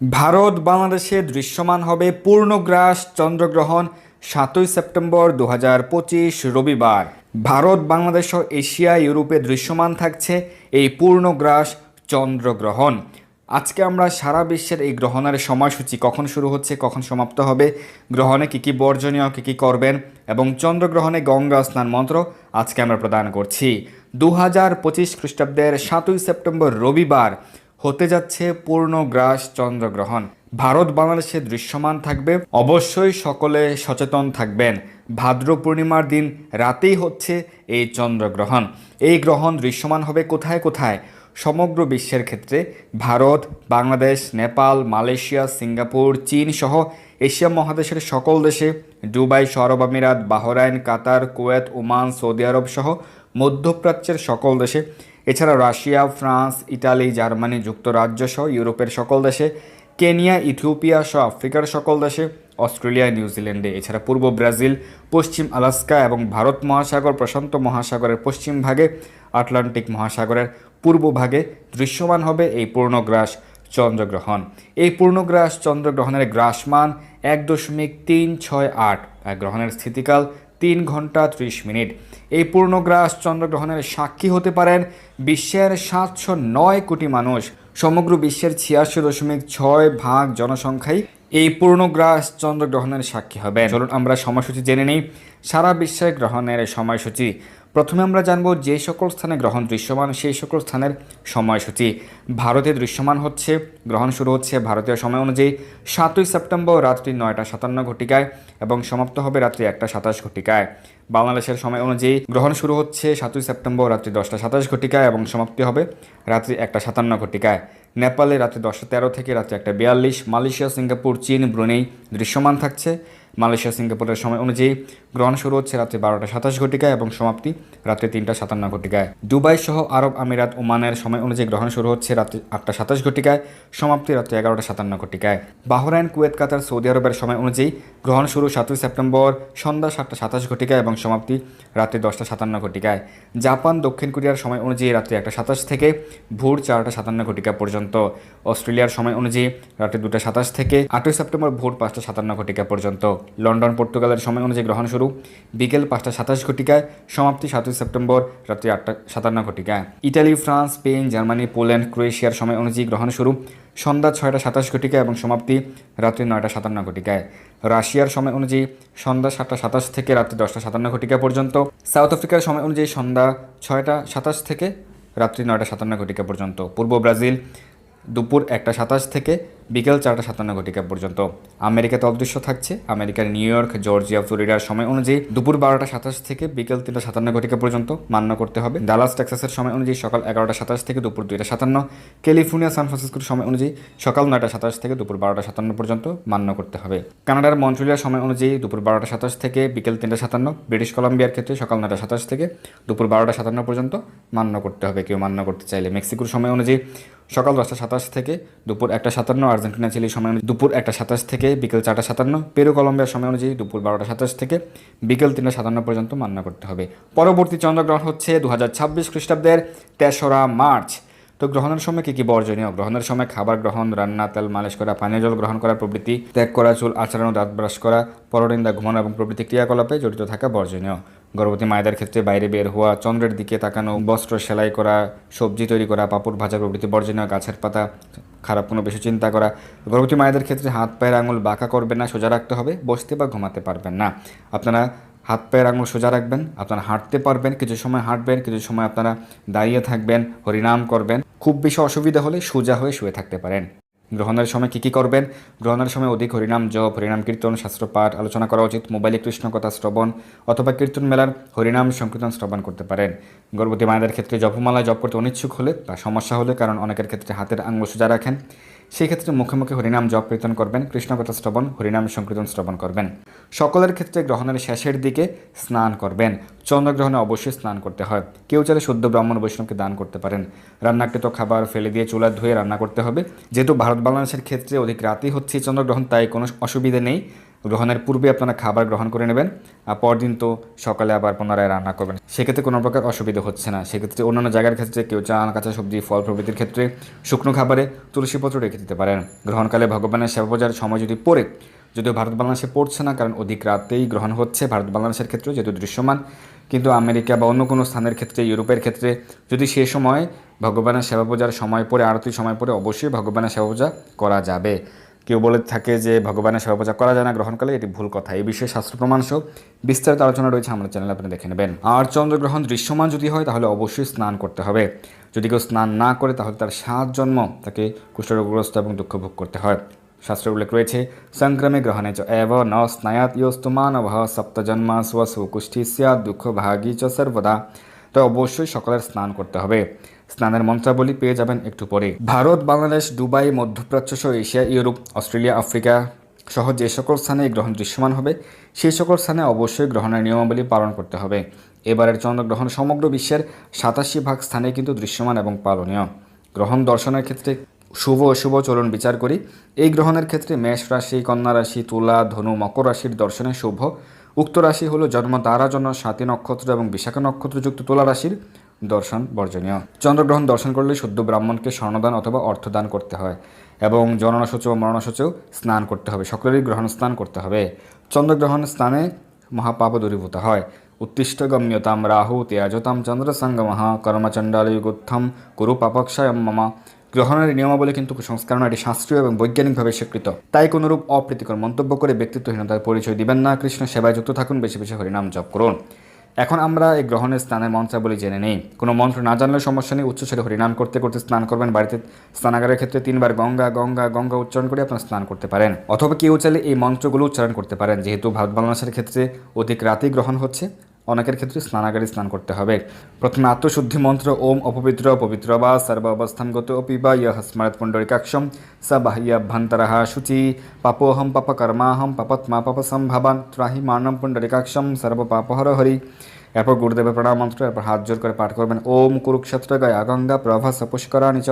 ভারত বাংলাদেশে দৃশ্যমান হবে পূর্ণগ্রাস চন্দ্রগ্রহণ সাতই সেপ্টেম্বর দু রবিবার। ভারত, বাংলাদেশ ও এশিয়া ইউরোপে দৃশ্যমান থাকছে এই পূর্ণগ্রাস চন্দ্রগ্রহণ। আজকে আমরা সারা বিশ্বের এই গ্রহণের সময়সূচি কখন শুরু হচ্ছে, কখন সমাপ্ত হবে, গ্রহণে কী কী বর্জনীয়, কী কী করবেন এবং চন্দ্রগ্রহণে গঙ্গা স্নান মন্ত্র আজকে আমরা প্রদান করছি। দু হাজার পঁচিশ খ্রিস্টাব্দের সাতই সেপ্টেম্বর রবিবার হতে যাচ্ছে পূর্ণগ্রাস চন্দ্রগ্রহণ। ভারত বাংলাদেশে দৃশ্যমান থাকবে, অবশ্যই সকলে সচেতন থাকবেন। ভাদ্র পূর্ণিমার দিন রাতেই হচ্ছে এই চন্দ্রগ্রহণ। এই গ্রহণ দৃশ্যমান হবে কোথায় কোথায়? সমগ্র বিশ্বের ক্ষেত্রে ভারত, বাংলাদেশ, নেপাল, মালয়েশিয়া, সিঙ্গাপুর, চীন সহ এশিয়া মহাদেশের সকল দেশে দুবাই, সৌরভ আমিরাত, Bahrain, Qatar, Kuwait, Oman, Saudi Arab সহ মধ্যপ্রাচ্যের সকল দেশে এছাড়া রাশিয়া, ফ্রান্স ইটালি জার্মানি যুক্তরাজ্য সহ ইউরোপের সকল দেশে, কেনিয়া, ইথিওপিয়া সহ আফ্রিকার সকল দেশে, অস্ট্রেলিয়া, নিউজিল্যান্ডে। এছাড়া পূর্ব ব্রাজিল, পশ্চিম আলাস্কা এবং ভারত মহাসাগর, প্রশান্ত মহাসাগরের পশ্চিম ভাগে, আটলান্টিক মহাসাগরের পূর্ব ভাগে দৃশ্যমান হবে এই পূর্ণগ্রাস চন্দ্রগ্রহণ। এই পূর্ণগ্রাস চন্দ্রগ্রহণের গ্রাসমান এক দশমিক তিন ছয় আট। গ্রহণের স্থিতিকাল তিন ঘণ্টা ত্রিশ মিনিট। এই পূর্ণগ্রাস চন্দ্রগ্রহণের সাক্ষী হতে পারেন বিশ্বের সাতশো নয় কোটি মানুষ। সমগ্র বিশ্বের ছিয়াশি দশমিক ছয় ভাগ জনসংখ্যাই এই পূর্ণগ্রাস চন্দ্রগ্রহণের সাক্ষী হবে চলুন আমরা সময়সূচি জেনে নিই। সারা বিশ্বের গ্রহণের সময়সূচি। প্রথমে আমরা জানব যে সকল স্থানে গ্রহণ দৃশ্যমান, সেই সকল স্থানের সময়সূচি। ভারতে দৃশ্যমান হচ্ছে, গ্রহণ শুরু হচ্ছে ভারতীয় সময় অনুযায়ী সাতই সেপ্টেম্বর রাত্রি নয়টা সাতান্ন ঘটিকায় এবং সমাপ্ত হবে রাত্রি একটা সাতাশ ঘটিকায়। বাংলাদেশের সময় অনুযায়ী গ্রহণ শুরু হচ্ছে সাতই সেপ্টেম্বর রাত্রি দশটা সাতাশ ঘটিকায় এবং সমাপ্তি হবে রাত্রি একটা সাতান্ন ঘটিকায়। নেপালে রাত্রি দশটা তেরো থেকে রাত্রি একটা বিয়াল্লিশ, মালয়েশিয়া, সিঙ্গাপুর, চীন, ব্রুনেই দৃশ্যমান থাকছে। মালয়েশিয়া, সিঙ্গাপুরের সময় অনুযায়ী গ্রহণ শুরু হচ্ছে রাত্রি বারোটা সাতাশ ঘটিকায় এবং সমাপ্তি রাত্রি তিনটা সাতান্ন ঘটিকায়। দুবাই সহ আরব আমিরাত ওমানের সময় অনুযায়ী গ্রহণ শুরু হচ্ছে রাত্রি আটটা সাতাশ ঘটিকায়, সমাপ্তি রাত্রি এগারোটা সাতান্ন ঘটিকায়। বাহরাইন, কুয়েত, কাতার, সৌদি আরবের সময় অনুযায়ী গ্রহণ শুরু সাতই সেপ্টেম্বর সন্ধ্যা সাতটা সাতাশ ঘটিকায় এবং সমাপ্তি রাত্রি দশটা সাতান্ন ঘটিকায়। জাপান, দক্ষিণ কোরিয়ার সময় অনুযায়ী রাত্রি একটা সাতাশ থেকে ভোর চারটা সাতান্ন ঘটিকা পর্যন্ত। অস্ট্রেলিয়ার সময় অনুযায়ী রাত্রি দুটা সাতাশ থেকে আটই সেপ্টেম্বর ভোর পাঁচটা সাতান্ন ঘটিকা পর্যন্ত। লন্ডন, পর্তুগালের সময় অনুযায়ী গ্রহণ শুরু। বিকেল পাঁচটা সাতাশ ঘটিকায়, সমাপ্তি সাতই সেপ্টেম্বর রাত্রি আটটা সাতান্ন ঘটিকায়। Italy France, Spain, Germany, Poland, ক্রোয়েশিয়ার সময় অনুযায়ী গ্রহণ শুরু। সন্ধ্যা ছয়টা সাতাশ ঘটিকা এবং সমাপ্তি রাত্রি নয়টা সাতান্ন ঘটিকায়। রাশিয়ার সময় অনুযায়ী সন্ধ্যা সাতটা সাতাশ থেকে রাত্রি দশটা সাতান্ন ঘটিকা পর্যন্ত। সাউথ আফ্রিকার সময় অনুযায়ী সন্ধ্যা ছয়টা সাতাশ থেকে রাত্রি নয়টা সাতান্ন ঘটিকা পর্যন্ত। পূর্ব ব্রাজিল দুপুর একটা সাতাশ থেকে বিকেল চারটা সাতান্ন ঘটিকা পর্যন্ত। আমেরিকাতে অদৃশ্য থাকছে। আমেরিকার নিউ ইয়র্ক, জর্জিয়া ফ্লোরিডার সময় অনুযায়ী দুপুর বারোটা সাতাশ থেকে বিকেল তিনটা সাতান্ন ঘটিকা পর্যন্ত মান্য করতে হবে। ডালাস, টেক্সাসের সময় অনুযায়ী সকাল এগারোটা সাতাশ থেকে দুপুর দুইটা সাতান্ন। ক্যালিফোর্নিয়া, সান ফ্রান্সিসকোর সময় অনুযায়ী সকাল নয়টা সাতাশ থেকে দুপুর বারোটা সাতান্ন পর্যন্ত মান্য করতে হবে। কানাডার মন্ট্রিলিয়ার সময় অনুযায়ী দুপুর বারোটা সাতাশ থেকে বিকেল তিনটা সাতান্ন। ব্রিটিশ কলম্বিয়ার ক্ষেত্রে সকাল নয়টা সাতাশ থেকে দুপুর বারোটা সাতান্ন পর্যন্ত মান্য করতে হবে। কেউ মান্য করতে চাইলে। মেক্সিকোর সময় অনুযায়ী সকাল দশটা সাতাশ থেকে দুপুর একটা সাতান্ন আর্জেন্টিনা, চিলির সময় অনুযায়ী দুপুর একটা সাতাশ থেকে বিকেল চারটা সাতান্ন। পেরু, কলম্বিয়ার সময় অনুযায়ী দুপুর বারোটা সাতাশ থেকে বিকেল তিনটা সাতান্ন পর্যন্ত মান্য করতে হবে। পরবর্তী চন্দ্রগ্রহণ হচ্ছে দু হাজার ছাব্বিশ খ্রিস্টাব্দের তেসরা মার্চ। তো গ্রহণের সময় কী কী বর্জনীয়? গ্রহণের সময় খাবার গ্রহণ, রান্না, তেল, মালিশ করা, পানীয় জল গ্রহণ করা, প্রভৃতি ত্যাগ করা, চুল আচরণ দাঁত ব্রাশ করা, পরনিন্দা, ঘুমানো এবং প্রভৃতি ক্রিয়াকলাপে জড়িত থাকা বর্জনীয়। গর্ভবতী মায়েদের ক্ষেত্রে বাইরে বের হওয়া, চন্দ্রের দিকে তাকানো, বস্ত্র সেলাই করা, সবজি তৈরি করা, পাপড় ভাজা, প্রভৃতি বর্জনীয় গাছের পাতা, খারাপ কোনো বেশি চিন্তা করা। গর্ভবতী মায়েদের ক্ষেত্রে হাত, পায়ের আঙুল বাঁকা করবেন না, সোজা রাখতে হবে, বসতে বা ঘুমাতে পারবেন না। আপনারা হাত, পায়ের আঙুল সোজা রাখবেন, আপনারা হাঁটতে পারবেন, কিছু সময় হাঁটবেন, কিছু সময় আপনারা দাঁড়িয়ে থাকবেন, হরিনাম করবেন। খুব বেশি অসুবিধা হলে সোজা হয়ে শুয়ে থাকতে পারেন। গ্রহণের সময় কী কী করবেন? গ্রহণের সময় অধিক হরিনাম, জপ, হরিনাম কীর্তন, শাস্ত্র পাঠ, আলোচনা করা উচিত, মোবাইলে কৃষ্ণ কথা শ্রবণ অথবা কীর্তন মেলার হরিনাম সংকীর্তন শ্রবণ করতে পারেন। গর্ভবতী মায়েদের ক্ষেত্রে জপমালা জপ করতে অনিচ্ছুক হলে বা সমস্যা হলে, কারণ অনেকের ক্ষেত্রে হাতের আঙুল সোজা রাখেন। সেই ক্ষেত্রে মুখে মুখে হরিনাম জপ কীর্তন করবেন কৃষ্ণকথা শ্রবণ, হরিনাম সংকীর্তন শ্রবণ করবেন। সকলের ক্ষেত্রে গ্রহণের শেষের দিকে স্নান করবেন। চন্দ্রগ্রহণে অবশ্যই স্নান করতে হয়। কেউ চাইলে শুদ্ধ ব্রাহ্মণ বৈষ্ণবকে দান করতে পারেন। রান্নাকৃত খাবার ফেলে দিয়ে চুলা ধুয়ে রান্না করতে হবে। যেহেতু ভারত বাংলাদেশের ক্ষেত্রে অধিক রাতেই হচ্ছে চন্দ্রগ্রহণ, তাই কোনো অসুবিধে নেই। গ্রহণের পূর্বে আপনারা খাবার গ্রহণ করে নেবেন, আর পরদিন তো সকালে আবার পুনরায় রান্না করবেন। সেক্ষেত্রে কোনো প্রকার অসুবিধা হচ্ছে না। সেক্ষেত্রে অন্যান্য জায়গার ক্ষেত্রে কেউ চাল, কাঁচা সবজি, ফল প্রভৃতির ক্ষেত্রে শুকনো খাবারে তুলসীপত্র রেখে দিতে পারেন। গ্রহণকালে ভগবানের সেবা পূজার সময় যদি পড়ে, যদিও ভারত বাংলাদেশে পড়ছে না, কারণ অধিক রাতেই গ্রহণ হচ্ছে ভারত বাংলাদেশের ক্ষেত্রে যেহেতু দৃশ্যমান, কিন্তু আমেরিকা বা অন্য কোনো স্থানের ক্ষেত্রে, ইউরোপের ক্ষেত্রে যদি সে সময় ভগবানের সেবা পূজার সময় পরে আরতির সময় পরে অবশ্যই ভগবানের সেবা পূজা করা যাবে। কেউ বলে থাকে যে ভগবানের সেবা পূজা করা যায় না, গ্রহণকালে এটি ভুল কথা। এই বিষয়ে শাস্ত্র প্রমাণ সহ বিস্তারিত আলোচনা রয়েছে আমার চ্যানেলে, আপনি দেখে নেবেন। আর চন্দ্রগ্রহণ দৃশ্যমান যদি হয়, তাহলে অবশ্যই স্নান করতে হবে। যদি কেউ স্নান না করে, তাহলে তার সাত জন্ম তাকে কুষ্ঠরোগগ্রস্ত এবং দুঃখ ভোগ করতে হয়। শাস্ত্রে উল্লেখ রয়েছে, সংক্রমে গ্রহণে চ এব ন স্নায়াত ইয়স্তু মানব সপ্তজন্মা স্বসু কুষ্ঠি স্যাৎ দুঃখ ভাগী চ সর্বদা। তো অবশ্যই সকালের স্নান করতে হবে। স্নানের মন্ত্রাবলী পেয়ে যাবেন একটু পরে ভারত, বাংলাদেশ, দুবাই, মধ্যপ্রাচ্য সহ এশিয়া, ইউরোপ, অস্ট্রেলিয়া, আফ্রিকা সহ যে সকল স্থানে গ্রহণ দৃশ্যমান হবে, সেই সকল স্থানে অবশ্যই গ্রহণের নিয়মাবলী পালন করতে হবে। এবারের চন্দ্রগ্রহণ সমগ্র বিশ্বের সাতাশি ভাগ স্থানে কিন্তু দৃশ্যমান এবং পালনীয়। গ্রহণ দর্শনের ক্ষেত্রে শুভ অশুভ চলন বিচার করি। এই গ্রহণের ক্ষেত্রে মেষ রাশি, কন্যা রাশি, তুলা, ধনু, মকর রাশির দর্শনে শুভ। উক্ত রাশি হলো জন্ম, তারা জন্য সাতী নক্ষত্র এবং বিশাখা নক্ষত্রযুক্ত তুলা রাশির দর্শন বর্জনীয়। চন্দ্রগ্রহণ দর্শন করলে শুদ্ধ ব্রাহ্মণকে স্বর্ণদান অথবা অর্থদান করতে হয় এবং জননাসূচ ও মরণাসূচেও স্নান করতে হবে। সকলেরই গ্রহণ স্নান করতে হবে। চন্দ্রগ্রহণ স্নানে মহাপাপ দূরীভূত হয়। উত্তিষ্ঠ গম্যতাম রাহু ত্যাজতাম চন্দ্রসঙ্গমঃ কর্মচণ্ডালযুগোত্থম কুরু পাপক্ষয় মম। গ্রহণের নিয়মাবলী কিন্তু কুসংস্কার নয় এটি শাস্ত্রীয় এবং বৈজ্ঞানিকভাবে স্বীকৃত। তাই কোনরূপ অপ্রীতিকর মন্তব্য করে ব্যক্তিত্বহীনতার পরিচয় দিবেন না। কৃষ্ণ সেবায় যুক্ত থাকুন, বেশি বেশি হরিনাম জপ করুন। এখন আমরা এই গ্রহণের স্নানের মন্ত্রাবলী জেনে নেই। কোনো মন্ত্র না জানলে সমস্যা নেই। উচ্চস্বরে হরিনাম করতে করতে স্নান করবেন। বাড়িতে স্নানাগারের ক্ষেত্রে তিনবার গঙ্গা গঙ্গা গঙ্গা উচ্চারণ করে আপনার স্নান করতে পারেন। অথবা কেউ চাইলে এই মন্ত্রগুলো উচ্চারণ করতে পারেন। যেহেতু ভারত বাংলাদেশের ক্ষেত্রে অধিক রাতেই গ্রহণ হচ্ছে অনেকের ক্ষেত্রে স্নানাগারে স্নান করতে হবে। প্রথমে আত্মশুদ্ধি মন্ত্র, ওম অপবিত্র, পবিত্র বা সর্ব অবস্থান গত অপি বা ইহ স্মরত পুণ্ডরিকাক্ষম, স বাহ্যাভ্যন্তরः শুচি, পাপোহম পাপ কর্মাহম পাপত্মা পাপ সম্ভাবান ত্রাহি মানম পুণ্ডরিকাক্ষম, সর্ব পাপহর হরি এরপর গুরুদেবের প্রণাম মন্ত্র, এরপর হাত জোর করে পাঠ করবেন। ওম কুরুক্ষেত্র গয়া গঙ্গা প্রভা পুষ্করাণি চ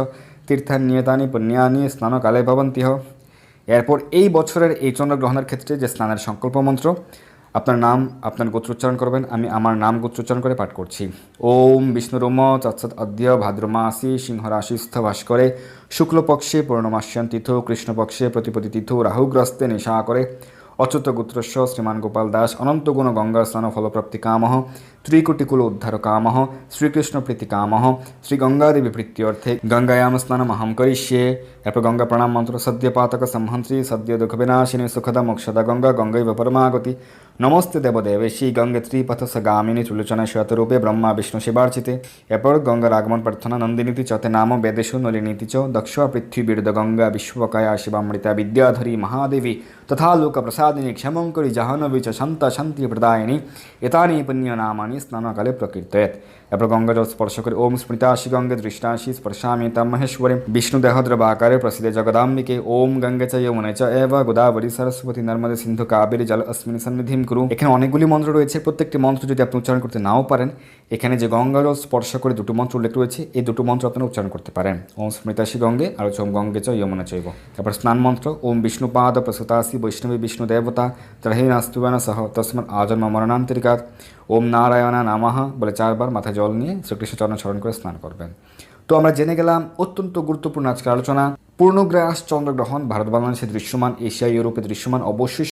তীর্থান নিয়তানি পুণ্যানি স্নানকালে ভবন্তিহ। এরপর এই বছরের এই চন্দ্রগ্রহণের ক্ষেত্রে যে স্নানের সংকল্প মন্ত্র আপনার নাম, আপনার গোত্রোচ্চারণ করবেন, আমি আমার নাম গোত্রোচ্চারণ করে পাঠ করছি। ওম বিষ্ণুরোম তৎসৎ অদ্য ভাদ্রমাসি সিংহরাশিস্থ ভাস্করে, শুক্লপক্ষে পূর্ণমাস্যান তিথ কৃষ্ণপক্ষে প্রতিপতি তিথ রাহুগ্রস্তে নিশা করে অচ্যুত গোত্রস্য শ্রীমান গোপাল দাস, অনন্ত গুণ গঙ্গা স্নান ফলপ্রাপ্তি কামহ ত্রিকুটিকুল উদ্ধার কামহ শ্রীকৃষ্ণ প্রীতি কামহ শ্রী গঙ্গাদেবী প্রীত্যর্থে গঙ্গায়াম স্নানমহম করিষ্যে এরপর গঙ্গা প্রণাম মন্ত্র সদ্য পাতক সংহন্ত্রী সদ্য দুঃখ বিনাশিনী সুখদা মোক্ষদা গঙ্গা গঙ্গৈব পরমাগতি নমস্তে দেবদেবেশী গঙ্গে ত্রিপথ সগামিনী ত্রিলোচনা শ্বেতরূপে ব্রহ্মা বিষ্ণু শিবার্চিতে এরপর গঙ্গার আগমন প্রার্থনা নন্দিনীতি চতে নাম বেদেশু নলিনীতি চ দক্ষ পৃথ্বীবীর্দ গঙ্গা বিশ্বকায়া শিবামৃতা বিদ্যাধরী মহাদেবী তথা লোক প্রসাদিনী জাহ্নবী চ শান্ত শান্তি প্রদায়িনী এতানি পুণ্যনামানি স্নানকালে প্রকীর্তয়েত এরপর গঙ্গা জল স্পর্শ করে ওম স্মৃতাশি গঙ্গে দৃষ্টাশি স্পর্শামি মহেশ্বরী। বিষ্ণু দেহদ্রবাকারে প্রসিদ্ধে জগদাম্বিকে ওম গঙ্গে চ যমুনে চ এব গোদাবরী সরস্বতী নর্মদে সিন্ধু কাবেরী জল অস্মিন সন্নিধিম করু। এখানে অনেকগুলি মন্ত্র রয়েছে, প্রত্যেকটি মন্ত্র যদি আপনি উচ্চারণ করতে নাও পারেন, এখানে যে গঙ্গা জল স্পর্শ করে দুটো মন্ত্র উল্লেখ রয়েছে, এই দুটো মন্ত্র আপনারা উচ্চারণ করতে পারেন। ওম স্মৃতাশি গঙ্গে, আর হচ্ছে ওম গঙ্গে চ যমুনা চৈব তারপর স্নান মন্ত্র, ওম বিষ্ণুপাদ প্রসুতাসি বৈষ্ণবী বিষ্ণু দেবতা ত্রহীনাস্তুবান সহ তস্মাৎ আজন্ম মরণান্তরিকাত ওম নারায়ণা নামাহা, বলে চারবার মাথায় জল নিয়ে শ্রীকৃষ্ণ চরণ করে স্নান করবেন। তো আমরা জেনে গেলাম অত্যন্ত গুরুত্বপূর্ণ আজকের আলোচনা। পূর্ণগ্রাস চন্দ্রগ্রহণ ভারত বাংলাদেশে দৃশ্যমান এশিয়া ইউরোপে দৃশ্যমান, অবশ্যই